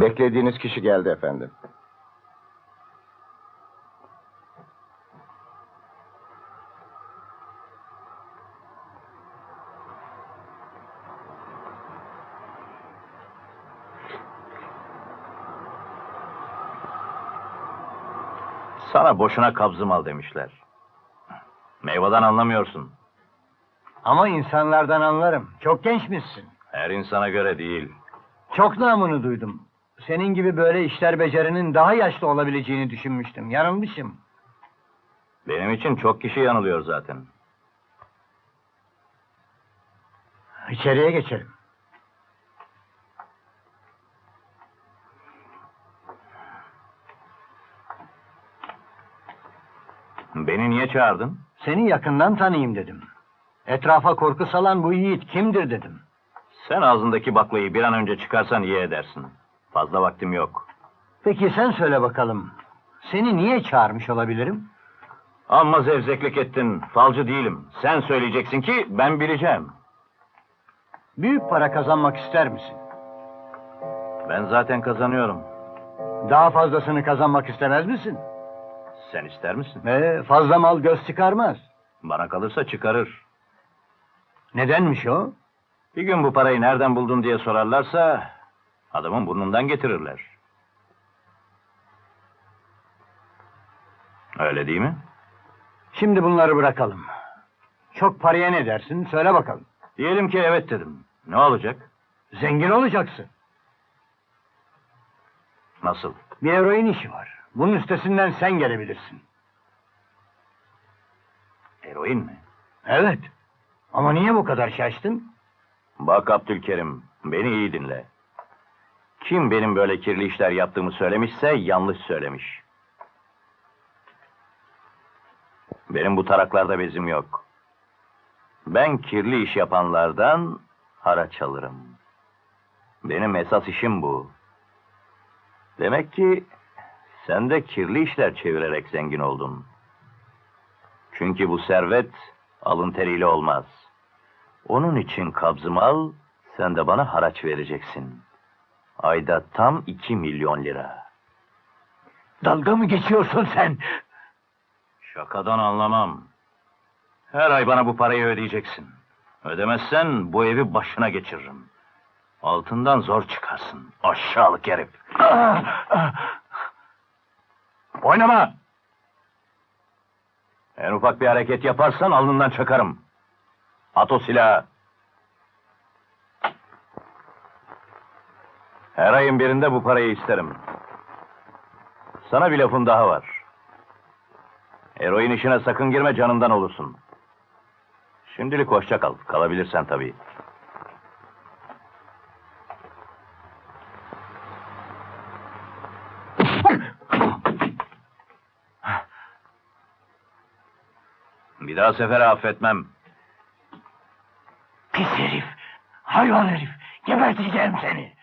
Beklediğiniz kişi geldi efendim. Sana boşuna kabzım al demişler. Meyveden anlamıyorsun. Ama insanlardan anlarım. Çok gençmişsin. Her insana göre değil. Çok namını duydum. Senin gibi böyle işler becerinin daha yaşlı olabileceğini düşünmüştüm. Yanılmışım. Benim için çok kişi yanılıyor zaten. İçeriye geçelim. Beni niye çağırdın? Seni yakından tanıyayım dedim. Etrafa korku salan bu yiğit kimdir dedim. Sen ağzındaki baklayı bir an önce çıkarsan iyi edersin. Fazla vaktim yok. Peki sen söyle bakalım. Seni niye çağırmış olabilirim? Amma zevzeklik ettin. Falcı değilim. Sen söyleyeceksin ki ben bileceğim. Büyük para kazanmak ister misin? Ben zaten kazanıyorum. Daha fazlasını kazanmak istemez misin? Sen ister misin? Ee, fazla mal göz çıkarmaz. Bana kalırsa çıkarır. Nedenmiş o? Bir gün bu parayı nereden buldun diye sorarlarsa adamın burnundan getirirler. Öyle değil mi? Şimdi bunları bırakalım. Çok paraya ne dersin? Söyle bakalım. Diyelim ki evet dedim. Ne olacak? Zengin olacaksın. Nasıl? Bir eroin işi var. Bunun üstesinden sen gelebilirsin. Eroin mi? Evet. Ama niye bu kadar şaştın? Bak Abdülkerim, beni iyi dinle. Kim benim böyle kirli işler yaptığımı söylemişse yanlış söylemiş. Benim bu taraklarda bezim yok. Ben kirli iş yapanlardan haraç alırım. Benim esas işim bu. Demek ki sen de kirli işler çevirerek zengin oldun. Çünkü bu servet alın teriyle olmaz. Onun için kabzımı al, sen de bana haraç vereceksin. Ayda tam iki milyon lira. Dalga mı geçiyorsun sen? Şakadan anlamam. Her ay bana bu parayı ödeyeceksin. Ödemezsen bu evi başına geçiririm. Altından zor çıkarsın. Aşağılık herif. Oynama! En ufak bir hareket yaparsan alnından çakarım. At o silahı. Her ayın birinde bu parayı isterim. Sana bir lafım daha var. Eroin işine sakın girme canından olursun. Şimdilik hoşça kal. Kalabilirsen tabii. Bir daha sefere affetmem. Pis herif. Hayvan herif. Geberteceğim seni.